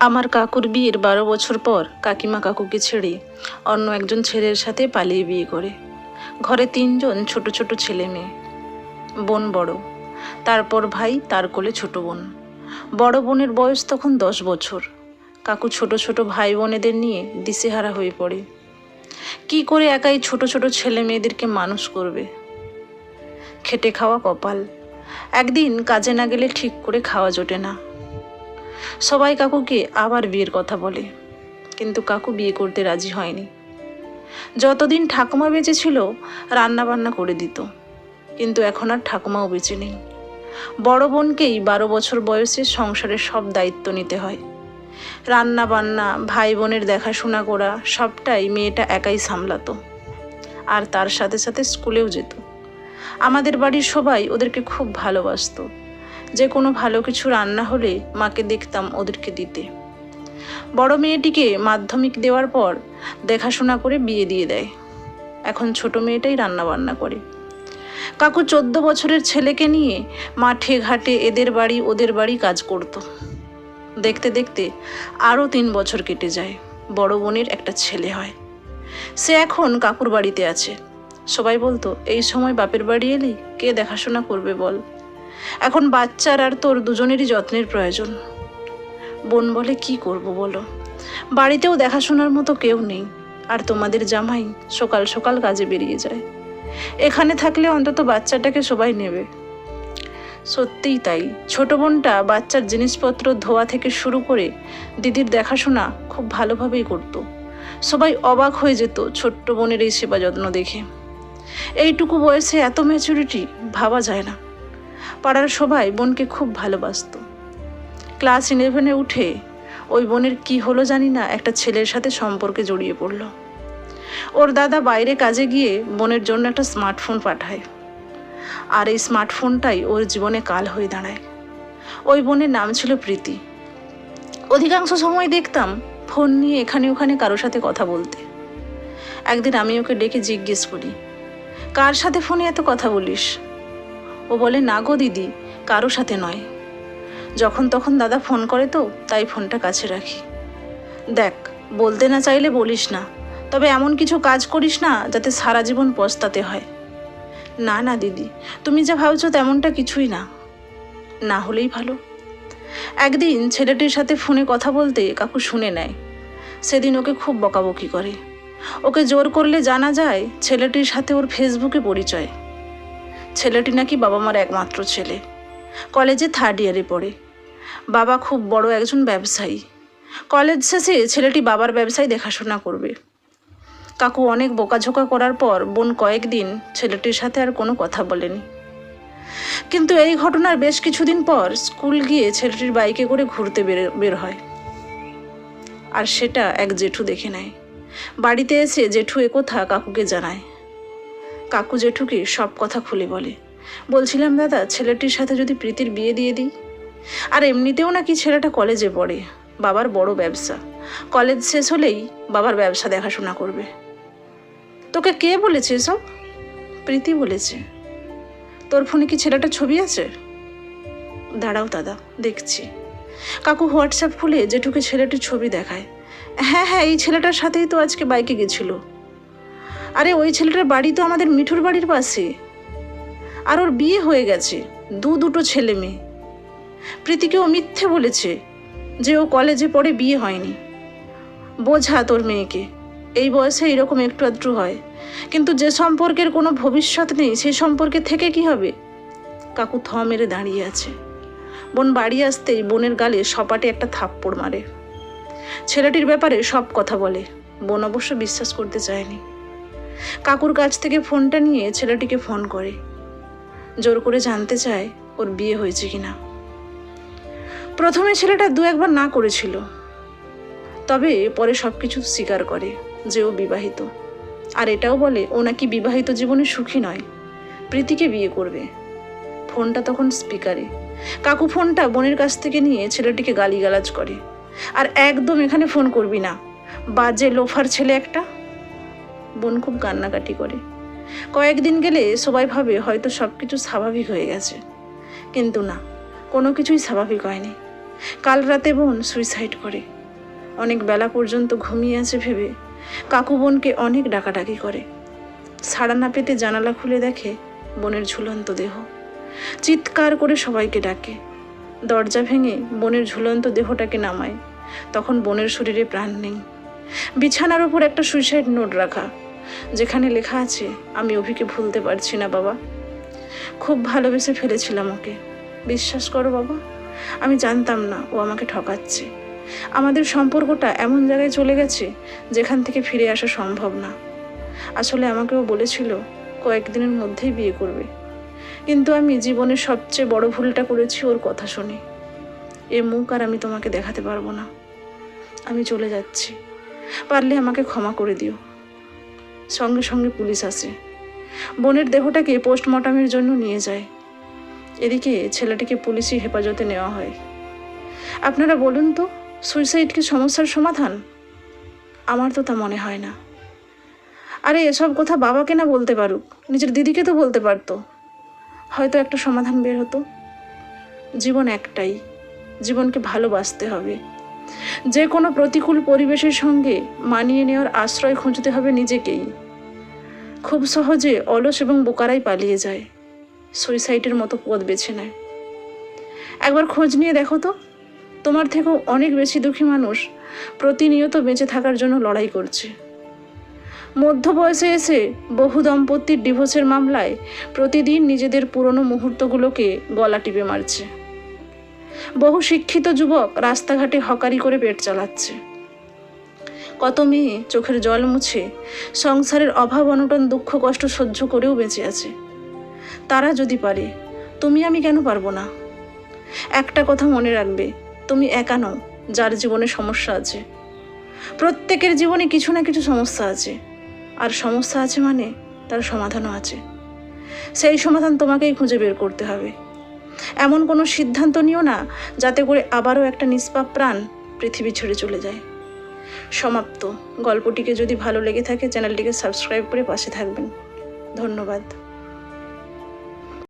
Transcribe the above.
আমার কাকুর বিয়ের বারো বছর পর কাকিমা কাকুকে ছেড়ে অন্য একজন ছেলের সাথে পালিয়ে বিয়ে করে। ঘরে তিনজন ছোট ছোট ছেলে মেয়ে। বোন বড়। তারপর ভাই তার কোলে ছোট বোন। বড় বোনের বয়স তখন দশ বছর। কাকু ছোট ছোট ভাই বোনেদের নিয়ে দিশেহারা হয়ে পড়ে। কি করে একাই ছোট ছোট ছেলে মেয়েদেরকে মানুষ করবে? খেটে খাওয়া কপাল। একদিন কাজে না গেলে ঠিক করে খাওয়া জোটে না। সবাই কাকুকে আবার বিয়ের কথা বলে, কিন্তু কাকু বিয়ে করতে রাজি হয়নি। যতদিন ঠাকুমা বেঁচে ছিল রান্না বান্না করে দিত, কিন্তু এখন আর ঠাকুমাও বেঁচে নেই। বড় বোনকেই বারো বছর বয়সে সংসারের সব দায়িত্ব নিতে হয়। রান্না বান্না ভাই বোনের দেখাশোনা করা, সবটাই মেয়েটা একাই সামলাতো, আর তার সাথে সাথে স্কুলেও যেত। আমাদের বাড়ির সবাই ওদেরকে খুব ভালোবাসতো। যে কোনো ভালো কিছু রান্না হলে মাকে দেখতাম ওদেরকে দিতে। বড় মেয়েটিকে মাধ্যমিক দেওয়ার পর দেখাশোনা করে বিয়ে দিয়ে দেয়। এখন ছোট মেয়েটাই রান্না বান্না করে। কাকু চোদ্দ বছরের ছেলেকে নিয়ে মাঠে ঘাটে এদের বাড়ি ওদের বাড়ি কাজ করত। দেখতে দেখতে আরও তিন বছর কেটে যায়, বড় বোনের একটা ছেলে হয়। সে এখন কাকুর বাড়িতে আছে। সবাই বলতো, এই সময় বাপের বাড়ি এলি, কে দেখাশোনা করবে বল? এখন বাচ্চার আর তোর দুজনেরই যত্নের প্রয়োজন। বোন বলে, কি করব বলো? বাড়িতেও দেখাশোনার মতো কেউ নেই, আর তোমাদের জামাই সকাল সকাল কাজে বেরিয়ে যায়। এখানে থাকলে অন্তত বাচ্চাটাকে সবাই নেবে। সত্যিই তাই। ছোট বোনটা বাচ্চার জিনিসপত্র ধোয়া থেকে শুরু করে দিদির দেখাশোনা খুব ভালোভাবেই করতো। সবাই অবাক হয়ে যেত ছোট্ট বোনের এই সেবা যত্ন দেখে। এইটুকু বয়সে এত ম্যাচুরিটি ভাবা যায় না। পাড়ার সবাই বোনকে খুব ভালোবাসতো। ক্লাস ইলেভেনে উঠে ওই বোনের কি হলো জানি না একটা ছেলের সাথে সম্পর্কে জড়িয়ে পড়ল। ওর দাদা বাইরে কাজে গিয়ে বোনের জন্য একটা স্মার্টফোন পাঠায়। আর এই স্মার্টফোনটাই ওর জীবনে কাল হয়ে দাঁড়ায়। ওই বোনের নাম ছিল প্রীতি। অধিকাংশ সময় দেখতাম ফোন নিয়ে এখানে ওখানে কারোর সাথে কথা বলতে। একদিন আমি ওকে ডেকে জিজ্ঞেস করি, কার সাথে ফোনে এত কথা বলিস? ও বলে, না গো দিদি, কারও সাথে নয়। যখন তখন দাদা ফোন করে তো, তাই ফোনটা কাছে রাখি। দেখ, বলতে না চাইলে বলিস না, তবে এমন কিছু কাজ করিস না, যাতে সারা জীবন পস্তাতে হয়। না না দিদি, তুমি যা ভাবছ তেমনটা কিছুই না। না হলেই ভালো। একদিন ছেলেটির সাথে ফোনে কথা বলতে কাকু শুনে নেয়। সেদিন ওকে খুব বকাবকি করে। ওকে জোর করলে জানা যায়, ছেলেটির সাথে ওর ফেসবুকে পরিচয়। ছেলেটি নাকি বাবা মার একমাত্র ছেলে। কলেজে থার্ড ইয়ারে পড়ে। বাবা খুব বড় একজন ব্যবসায়ী। কলেজ শেষে ছেলেটি বাবার ব্যবসায় দেখাশোনা করবে। কাকু অনেক বোকাঝোকা করার পর বোন কয়েকদিন ছেলেটির সাথে আর কোনো কথা বলেনি। কিন্তু এই ঘটনার বেশ কিছুদিন পর স্কুল গিয়ে ছেলেটির বাইকে করে ঘুরতে বের বের হয়। আর সেটা এক জেঠু দেখে নেয়। বাড়িতে এসে জেঠু একথা কাকুকে জানায়। কাকু জেঠুকে সব কথা খুলে বলে। বলছিলাম, দাদা, ছেলেটির সাথে যদি প্রীতির বিয়ে দিয়ে দিই? আর এমনিতেও নাকি ছেলেটা কলেজে পড়ে। বাবার বড় ব্যবসা। কলেজ শেষ হলেই বাবার ব্যবসা দেখাশোনা করবে। তোকে কে বলেছে এসব? প্রীতি বলেছে। তোর ফোনে কি ছেলেটার ছবি আছে? দাঁড়াও দাদা, দেখছি। কাকু, হোয়াটসঅ্যাপ খুলে জেঠুকে ছেলেটির ছবি দেখায়। হ্যাঁ হ্যাঁ এই ছেলেটার সাথেই তো আজকে বাইকে গেছিল। আরে ওই ছেলেটার বাড়ি তো আমাদের মিঠুর বাড়ির পাশে। আর ওর বিয়ে হয়ে গেছে, দু দুটো ছেলে মেয়ে। প্রীতিকে ও মিথ্যে বলেছে যে ও কলেজে পড়ে বিয়ে হয়নি। বোঝা তোর মেয়েকে, এই বয়সে এরকম একটু আধটু হয়। কিন্তু যে সম্পর্কের কোনো ভবিষ্যৎ নেই, সেই সম্পর্কে থেকে কি হবে? কাকু থ মেরে দাঁড়িয়ে আছে। বোন বাড়ি আসতেই বোনের গালে সপাটে একটা থাপ্পড় মারে। ছেলেটির ব্যাপারে সব কথা বলে। বোন অবশ্য বিশ্বাস করতে চায়নি। কাকুর কাছ থেকে ফোনটা নিয়ে ছেলেটিকে ফোন করে। জোর করে জানতে চায় ওর বিয়ে হয়েছে কিনা। প্রথমে ছেলেটা দু একবার না করেছিল। তবে পরে সব কিছু স্বীকার করে যে ও বিবাহিত। আর এটাও বলে, ও নাকি বিবাহিত জীবনে সুখী নয়, প্রীতিকে বিয়ে করবে। ফোনটা তখন স্পিকারে। কাকু ফোনটা বোনের কাছ থেকে নিয়ে ছেলেটিকে গালিগালাজ করে। আর একদম এখানে ফোন করবি না। বাজে লোফার ছেলে একটা। বোন খুব কান্নাকাটি করে। কয়েকদিন গেলে সবাই ভাবে হয়তো সব কিছু স্বাভাবিক হয়ে গেছে। কিন্তু না, কোনো কিছুই স্বাভাবিক হয়নি। কাল রাতে বোন সুইসাইড করে। অনেক বেলা পর্যন্ত ঘুমিয়ে আছে ভেবে কাকু বোনকে অনেক ডাকাডাকি করে। সাড়া না পেতে জানালা খুলে দেখে বোনের ঝুলন্ত দেহ। চিৎকার করে সবাইকে ডাকে। দরজা ভেঙে বোনের ঝুলন্ত দেহটাকে নামায়। তখন বোনের শরীরে প্রাণ নেই। বিছানার উপর একটা সুইসাইড নোট রাখা। যেখানে লেখা আছে, আমি অভিকে ভুলতে পারছি না, বাবা। খুব ভালোবেসে ফেলেছিলাম ওকে। বিশ্বাস করো, বাবা, আমি জানতাম না ও আমাকে ঠকাচ্ছে। আমাদের সম্পর্কটা এমন জায়গায় চলে গেছে, যেখান থেকে ফিরে আসা সম্ভব না। আসলে আমাকেও বলেছিল, কয়েকদিনের মধ্যেই বিয়ে করবে। কিন্তু আমি জীবনের সবচেয়ে বড় ভুলটা করেছি ওর কথা শুনে। এ মুখ আর আমি তোমাকে দেখাতে পারব না। আমি চলে যাচ্ছি। পারলে আমাকে ক্ষমা করে দিও। সঙ্গে সঙ্গে পুলিশ আসে। বোনের দেহটাকে পোস্টমর্টমের জন্য নিয়ে যায়। এদিকে ছেলেটিকে পুলিশি হেফাজতে নেওয়া হয়। আপনারা বলুন তো সুইসাইড কি সমস্যার সমাধান? আমার তো তা মনে হয় না। আরে, এসব কথা বাবাকে না বলতে পারুক। নিজের দিদিকে তো বলতে পারতো। হয়তো একটা সমাধান বের হতো। জীবন একটাই। জীবনকে ভালোবাসতে হবে। যে কোনো প্রতিকূল পরিবেশের সঙ্গে মানিয়ে নেওয়ার আশ্রয় খুঁজতে হবে নিজেকেই। খুব সহজে অলস এবং বোকারাই পালিয়ে যায়। সুইসাইডের মতো পথ বেছে নেয়। একবার খোঁজ নিয়ে দেখো তো। তোমার থেকেও অনেক বেশি দুঃখী মানুষ প্রতিনিয়ত বেঁচে থাকার জন্য লড়াই করছে। মধ্য বয়সে এসে বহু দম্পতির ডিভোর্সের মামলায় প্রতিদিন নিজেদের পুরনো মুহূর্তগুলোকে গলা টিপে মারছে। বহু শিক্ষিত যুবক রাস্তাঘাটে হকারি করে পেট চালাচ্ছে। কত মেয়ে চোখের জল মুছে, সংসারের অভাব অনটন, দুঃখ কষ্ট সহ্য করেও বেঁচে আছে। তারা যদি পারে, তুমি আমি কেন পারব না? একটা কথা মনে রাখবে, তুমি একা নও, যার জীবনে সমস্যা আছে। প্রত্যেকের জীবনে কিছু না কিছু সমস্যা আছে। আর সমস্যা আছে মানে তার সমাধানও আছে। সেই সমাধান তোমাকেই খুঁজে বের করতে হবে। এমন কোনো সিদ্ধান্ত নিও না যাতে করে আবারও একটা নিষ্পাপ প্রাণ পৃথিবী ছেড়ে চলে যায়। সমাপ্ত। গল্পটিকে যদি ভালো লেগে থাকে, চ্যানেলটিকে সাবস্ক্রাইব করে পাশে থাকবেন। ধন্যবাদ।